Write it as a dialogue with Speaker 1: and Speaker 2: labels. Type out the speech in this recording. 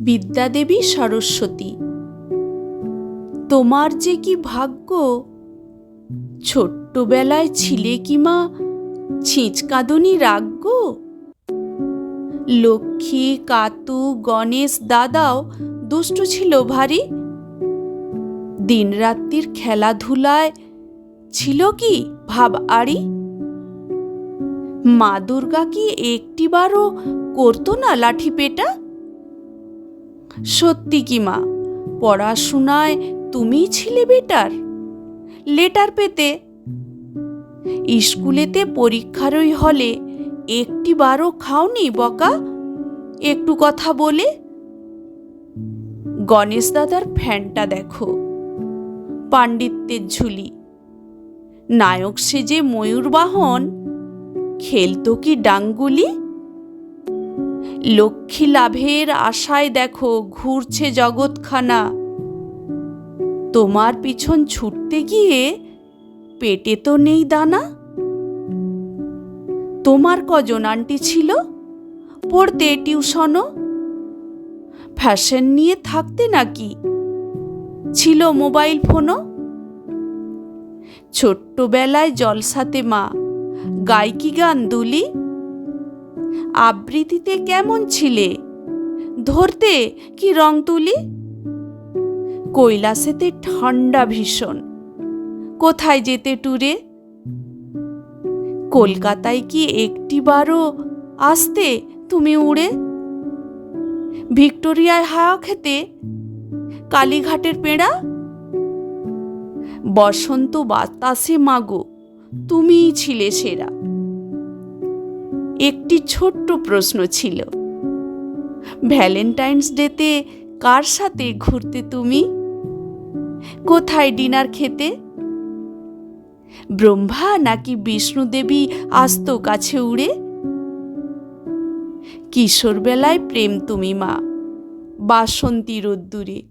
Speaker 1: বিদ্যাদেবী সরস্বতী। তোমার যে কি ভাগ্য? ছোট্টবেলায় ছিলে কি মা ছিঁচকাদনি রাগ্য? লক্ষ্মী, কাতু, গণেশ, দাদাও দুষ্ট ছিল ভারী। দিনরাত্রির খেলাধুলায় ছিল কি ভাব আড়ি? মা দুর্গা কি একটিবারও করতো না লাঠি পেটা? সত্যি কি মা? পড়াশোনায় তুমিই ছিলে বেটার। লেটার পেতে। স্কুলেতে পরীক্ষার ওই হলে একটিবারও খাওনি বকা? একটু কথা বলে। গণেশ দাদার ফ্যানটা দেখো। পাণ্ডিত্যের ঝুলি। নায়ক সেজে ময়ূরবাহন খেলতো কি ডাঙ্গুলি? লক্ষ্মী লাভের আশায় দেখো ঘুরছে জগৎখানা। তোমার পিছন ছুটতে গিয়ে পেটে তো নেই দানা। তোমার কজন আন্টি ছিল? পড়তে টিউশনও? ফ্যাশন নিয়ে থাকতে নাকি? ছিল মোবাইল ফোনও? ছোট্টবেলায় জলসাতে মা গায়কি গান দুলি? আবৃত্তিতে কেমন ছিলে? ধরতে কি রং তুলি? কৈলাসেতে ঠান্ডা ভীষণ। কোথায় যেতে ট্যুরে কলকাতায় কি একটিবারও আসতে তুমি উড়ে? ভিক্টোরিয়ায় হাওয়া খেতে? কালীঘাটের পেঁড়া? বসন্ত বাতাসে মাগো, তুমিই ছিলে সেরা। একটি ছোট্ট প্রশ্ন ছিল। ভ্যালেন্টাইন্স ডেতে কার সাথে ঘুরতে তুমি? কোথায় ডিনার খেতে? ব্রহ্মা নাকি বিষ্ণুদেবী আসত কাছে উড়ে? কিশোর বেলায় প্রেম তুমি মা, বাসন্তী রোদ্দুরে।